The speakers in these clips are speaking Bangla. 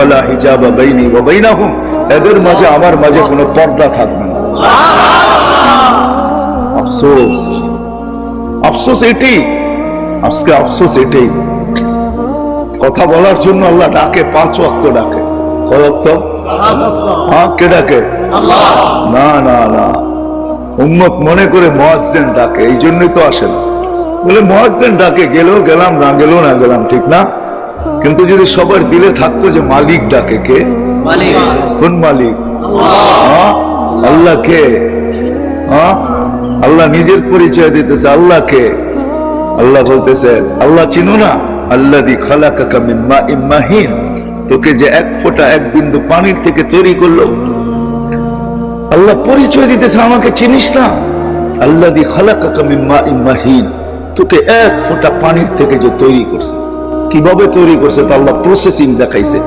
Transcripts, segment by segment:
ফালা এদের মাঝে আমার মাঝে কোনো পর্দা থাকবে না। আফসোস। আফসোস এটাই আজকে আফসোস কথা বলার জন্য আল্লাহ ডাকে, পাঁচ ওয়াক্ত ডাকে। হ্যাঁ কে ডাকে? না না না। উম্মত মনে করে মহাজ্জেন ডাকে, এই জন্যই তো আসে না। বলে মহাজ্জেন ডাকে, গেলেও গেলাম, না গেলেও না গেলাম, ঠিক না? কিন্তু যদি সবার দিলে থাকতো যে মালিক ডাকে কে? কোন মালিক? হ্যাঁ? আল্লাহ কে? হ্যাঁ? আল্লাহ নিজের পরিচয় দিতেছে আল্লাহ কে? আল্লাহ বলতেছে আল্লাহ চিনো না? আল্লাহ দি খালাকাকা মিন মাইন মাহিন। তোকে যে এক ফোঁটা এক বিন্দু পানির থেকে তৈরি করল। আল্লাহ পরিচয় দিতেছে আমাকে চিনিস না? আল্লাহ দি খালাকাকা মিন মাইন মাহিন। তোকে এক ফোঁটা পানির থেকে যে তৈরি করছে। কীভাবে তৈরি করছে তা আল্লাহ প্রসেসিং দেখাইছে।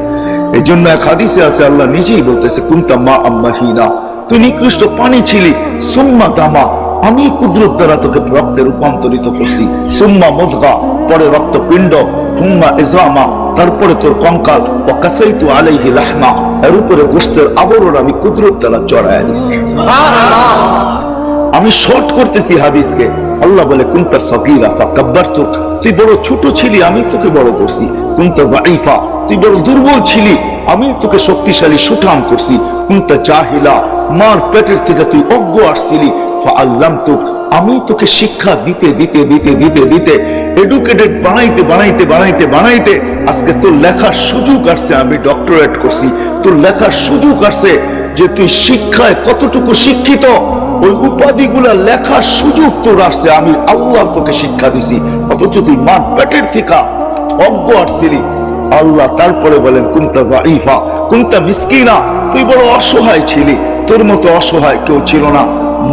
এই জন্য এক হাদিসে আছে আল্লাহ নিজেই বলতেছে কুন্তা মা আম্মাহিনা তুই নিকৃষ্ট পানি ছিলি সুম্মা তামা। আমি কুদরত দ্বারা তোকে রক্তে রূপান্তরিত করছি। সুম্মা মুদগা পরে রক্তপিণ্ড। হুম্মা ইজামা তারপরে তোর কঙ্কাল। ও কাসাইতু আলাইহি লাহমা। এর উপরে গোস্তের আবরণ আমি কুদরত দ্বারা চড়ায় দিছি। আমি শর্ট করতেছি হাদিসকে। আল্লাহ বলে, কুনতা সগীরা ফাকাব্বারতুক তুই বড় ছোট ছিলি, আমি তোকে বড় করছি। কুনতা দাঈফা? তুই বড় দুর্বল ছিলি, আমি তোকে শক্তিশালী সুঠাম করছি। কুনতা জাহিলা? মার পেটের থেকে তুই অজ্ঞ আসছিলি। ফাআল্লামতুক আমি তোকে শিক্ষা দিতে দিতে দিতে দিতে দিতে এডুকেটেড বানাইতে বানাইতে বানাইতে বানাইতে, আজকে তোর লেখার সুযোগ আসছে, আমি ডক্টরেট করছি। তোর লেখার সুযোগ আসছে যে তুই শিক্ষায় কতটুকু শিক্ষিত? ওই উপাধিগুলা লেখার সুযোগ তোর আসছে, আমি আল্লাহ তোকে শিক্ষা দিছি। অথচ তুই মার পেটের থেকে অজ্ঞ আসছিলি। আল্লাহ তারপরে বলেন, কুন্তা দাইফা কুন্তা মিসকিনা, তুই বড় অসহায় ছিলি। তোর মতো অসহায় কেউ ছিল না।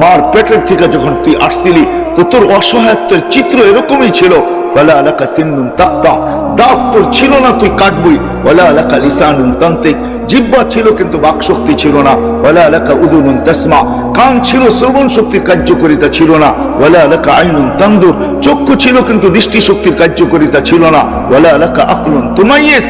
মার পেটের থেকে যখন তুই আসছিলি, তো তোর অসহায়ত্বের চিত্র এরকমই ছিল। ফালা আলাকা সিন্নুন তাক্তা দাঁত তোর ছিল না, তুই কাটবই। ওয়ালা আলাকা লিসানুন তান্ত্রিক জিব্বা ছিল কিন্তু বাকশক্তি ছিল না। ওয়ালা আলাকা উদুনুন তাসমা কান ছিল, শ্রবণ শক্তির কার্যকারিতা ছিল না। ওয়ালা আলাকা আইনুন তান্দুর চক্ষু ছিল, কিন্তু দৃষ্টি শক্তির কার্যকরিতা ছিল না। ওয়ালা আলাকা আকলুন তুমাইয়েস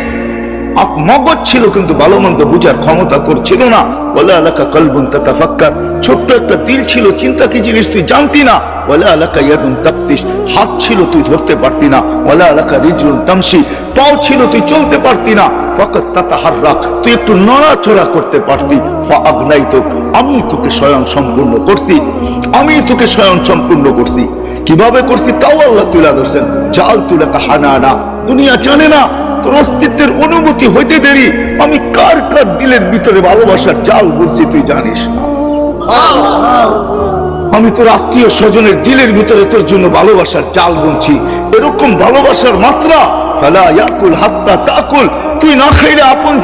মগজ ছিল কিন্তু ভালো মন্দ বুঝার ক্ষমতা তোর ছিল না। বলে এলাকা কলবুন তাতাফাক্কার। ছোট্ট একটা দিল ছিল, চিন্তা কি জিনিস তুই জানতি না? বলে এলাকা ইয়াদুন তাফতিস হাত ছিল, তুই ধরতে পারতি না। বলে এলাকা রিজুন তামসি পাও ছিল, তুই চলতে পারতি না। ফকত তাতাহার রাখ তুই একটু নড়াচড়া করতে পারতি। আগ্নাই তোক আমি তোকে স্বয়ং সম্পূর্ণ করছি। আমি তোকে স্বয়ং সম্পূর্ণ করছি। কীভাবে করছি তাও আল্লাহ তুলা ধরছেন। জাল তুলা কাহানা না দুনিয়া জানে না। তোর অস্তিত্বের অনুমতি হইতে দেরি। আমি কার কার দিলের ভিতরে ভালোবাসার জাল বলছি তুই জানিস আমি তোর আত্মীয় স্বজনের দিলের ভিতরে তোর জন্য ভালোবাসার জাল বুনছি। এরকম ভালোবাসার মাত্রা ইয়াকুল হাত্তা তাকুল, তুই না খাইলে আপন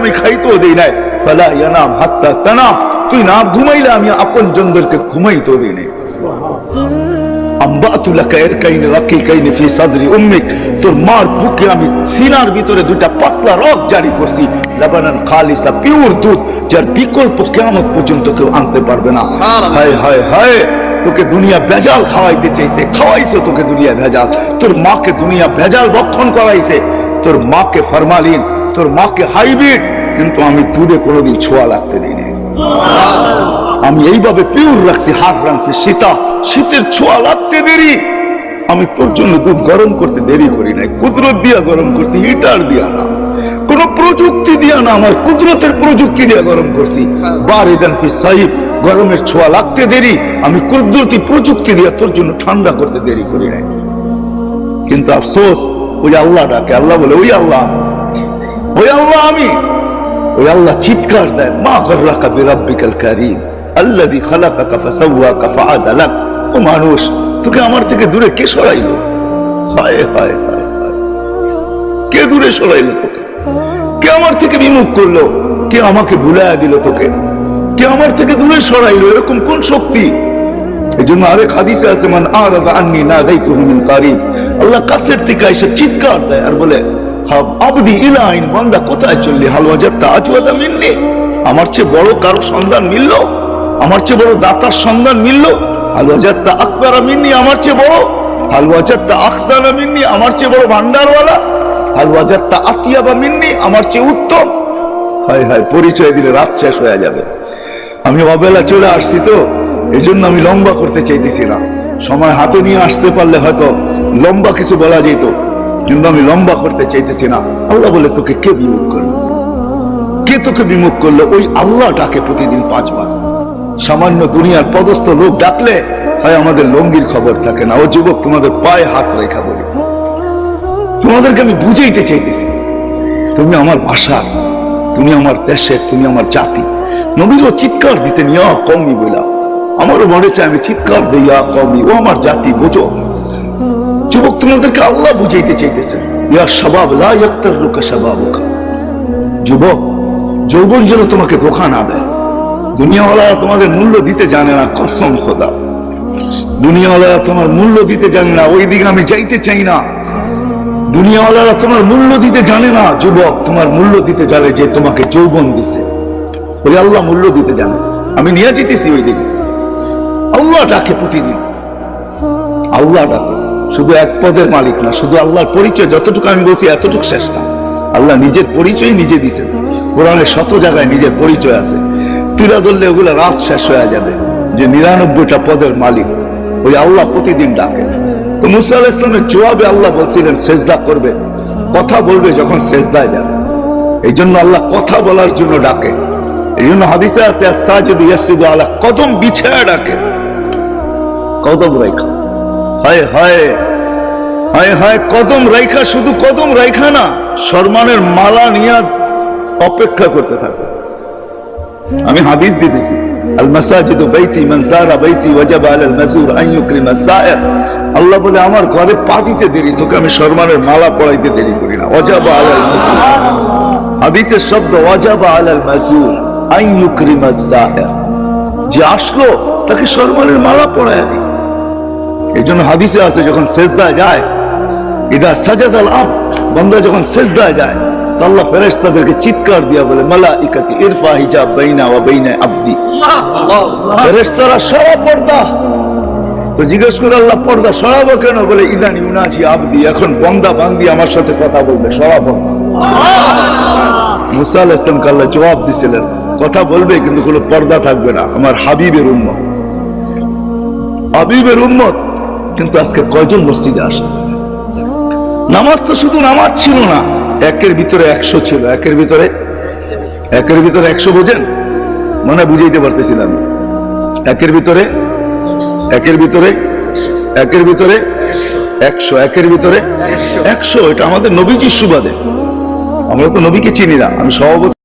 আমি খাইতেও দেই নাই। ফালা ইয়ানাম হাত্তা তুই না ঘুমাইলে আমি আপন জনদেরকে ঘুমাইতেও দেই নাই। আম্বাতু লাকা ইরকাইন রাকিকাইন ফি সাদরি উম্মিক তোর মার বুকে আমি সিনার ভিতরে দুইটা পাতলা রক জারি করছি। লাবানান খালিসা পিওর দুধ যার বিকল্প কিয়ামত পর্যন্ত কেউ আনতে পারবে না। হায় হায় হায় তোকে দুনিয়া ভেজাল খাওয়াইতে চাইছে খাওয়াইছে তোকে দুনিয়া ভেজাল। তোর মাকে দুনিয়া ভেজাল ভক্ষণ করাইছে। তোর মাকে ফরমালিন তোর মাকে হাইব্রিড কিন্তু আমি দুধে কোনোদিন ছোঁয়া লাগতে দিইনি। আমি এইভাবে পিওর রাখছি হাত রাখছি শীতা শীতের ছোঁয়া লাগতে দেরি। আমি তোর জন্য দুধ গরম করতে দেরি করি নাই, কুদরত দিয়া গরম করছি, হিটার দিয়া না। কোন প্রযুক্তি দিয়া না, আমার কুদরতের প্রযুক্তি দিয়া গরম করছি। বারিদান ফি সাহিব গরমের ছোঁয়া লাগতে দেরি, আমি কুদরতি প্রযুক্তি দিয়া তোর জন্য ঠান্ডা করতে দেরি করি নাই। কিন্তু আফসোস, ওই আল্লাহ ডাকে, আল্লাহ বলে, ওই আল্লাহ ওই আল্লাহ আমি। ওই আল্লাহ চিৎকার দেয়, মা গর্রাকা বিরাব্বিকাল কারীম, আল্লাযী খালাকাকা ফাসাওয়াকা ফাআদালাক ও মানুষ তোকে আমার থেকে দূরে কে সরাইলো? কে দূরে সরাইলো তোকে? কে আমার থেকে বিমুখ করল? কে আমাকে ভুলাইয়া দিল তোকে? কে আমার থেকে দূরে সরাইলো? এরকম কোন শক্তি? এই জন্য আরেক হাদিসে আছে না আল্লাহ কাছের থেকে এসে চিৎকার দেয় আর বলে, হাব আবদি ইলাইন বান্দা কোথায় চললি? হালওয়া যাত্তা আজওয়াদা মিলনি আমার চেয়ে বড় কারও সন্ধান মিলল? আমার চেয়ে বড় দাতার সন্ধান মিলল? মিন্নি আমার চেয়ে বড়? মিন্নি আমার চেয়ে বড় ভান্ডারওয়ালা? যাত্তা আতিয়াবা মিন্নি আমার চেয়ে উত্তম? পরিচয় দিলে রাত শেষ হয়ে যাবে। আমি অবেলা চলে আসছি তো এই জন্য আমি লম্বা করতে চাইতেছি না। সময় হাতে নিয়ে আসতে পারলে হয়তো লম্বা কিছু বলা যেত, কিন্তু আমি লম্বা করতে চাইতেছি না। আল্লাহ বলে, তোকে কে বিমুখ করল? কে তোকে বিমুখ করল? ওই আল্লাহ ডাকে প্রতিদিন পাঁচবার। সামান্য দুনিয়ার পদস্থ লোক ডাকলে হয় আমাদের লঙ্গির খবর থাকে না। ও যুবক, তোমাদের পায়ে হাত রেখা বলি। তোমাদেরকে আমি বুঝাইতে চাইতেছি। তুমি আমার ভাষার তুমি আমার দেশের তুমি আমার জাতি। নবীরও চিৎকার দিতে নিয়া কমই বইলা। আমারও মনে চাই আমি চিৎকার দিয়া কমই ও আমার জাতি, বোঝো। যুবক, তোমাদেরকে আল্লাহ বুঝাইতে চাইতেছেন। ইয়া সবাব লা ইয়াক্তার রুকা সবাবুকা যুবক, যৌবন যেন তোমাকে ধোকা না দেয়। দুনিয়াওয়ালারা তোমাদের মূল্য দিতে জানে না, কসম খোদা। দুনিয়াওয়ালারা তোমার মূল্য দিতে জানে না, ওই দিকে আমি যাইতে চাই না। দুনিয়াওয়ালারা তোমার মূল্য দিতে জানে না, যুবক, তোমার মূল্য দিতে জানে যে তোমাকে যৌবন দিছে। ওই আল্লাহ মূল্য দিতে জানে। আমি নিয়ে যেতেছি ওই দিকে। আল্লাহ ডাকে প্রতিদিন। আল্লাহ ডাকে। শুধু এক পদের মালিক না, শুধু আল্লাহর পরিচয় যতটুকু আমি বলছি এতটুকু শেষ না। আল্লাহ নিজের পরিচয় নিজে দিছেন কোরআনে শত জায়গায় নিজের পরিচয় আছে। তুলা ধরলে ওগুলো রাত শেষ হয়ে যাবে। যে নিরানব্বইটা পদের মালিক, ওই আল্লাহ প্রতিদিন ডাকে। তো মুসা আল ইসলামের জবাবে আল্লাহ বলছিলেন, সেজদা করবে। কথা বলবে যখন সেজদায় যাবে। এই জন্য আল্লাহ কথা বলার জন্য ডাকে। এই জন্য হাদিসে আছে সাজিদু ইয়াসজুদু আলা কদম বিছায়া ডাকে। কদম রেখা হায় হায় হায় হায়, কদম রেখা শুধু কদম রেখা না সম্মানের মালা নিয়ে অপেক্ষা করতে থাকে আমি হাদিস দিতেছি। আল মাসাজিদু বাইতি, মান সারা বাইতি, ওয়াজাবা আলাল মাযুর, আন ইউকরিমা আল্লাহ বলে, আমার ঘরে দেরি, তোকে আমি মালা পড়াইতে দেরি করি না। ওয়াজাবা আলাল মাযুর। হাদিসের শব্দ, ওয়াজাবা আলাল মাযুর, আন ইউকরিমা যে আসলো, তাকে সম্মানের মালা পড়ায় দিই। এই জন্য হাদিসে আছে, যখন সেজদায় যায়, ইদা সাজাদ আল আব বন্দা যখন সেজদায় যায় আল্লাহ চিৎকার দিয়া বলে মালাইকাতি ইরফা হিজাব বাইনা ওয়া বাইনা আবদি। সরা পর্দা। তো জিজ্ঞেস করে আল্লাহ পর্দা সরাবো কেন? বলে ইদান আবদি এখন বন্দা বান্দি আমার সাথে কথা বলবে সরা পর্দা। মুসা আল ইসলামকে আল্লাহ জবাব দিছিলেন কথা বলবে কিন্তু কোনো পর্দা থাকবে না আমার হাবিবের উম্মত। হাবিবের উম্মত কিন্তু আজকে কয়জন মসজিদে আসে? নামাজ তো শুধু নামাজ ছিল না একের ভিতরে একশো ছিল, একের ভিতরে একের ভিতরে একশো বোঝেন? মানে বুঝাইতে পারতেছিলাম। একের ভিতরে একের ভিতরে একের ভিতরে একশো, একের ভিতরে একশো। এটা আমাদের নবীজির সুবাদে। আমরা তো নবীকে চিনি না, আমি সভাপতি।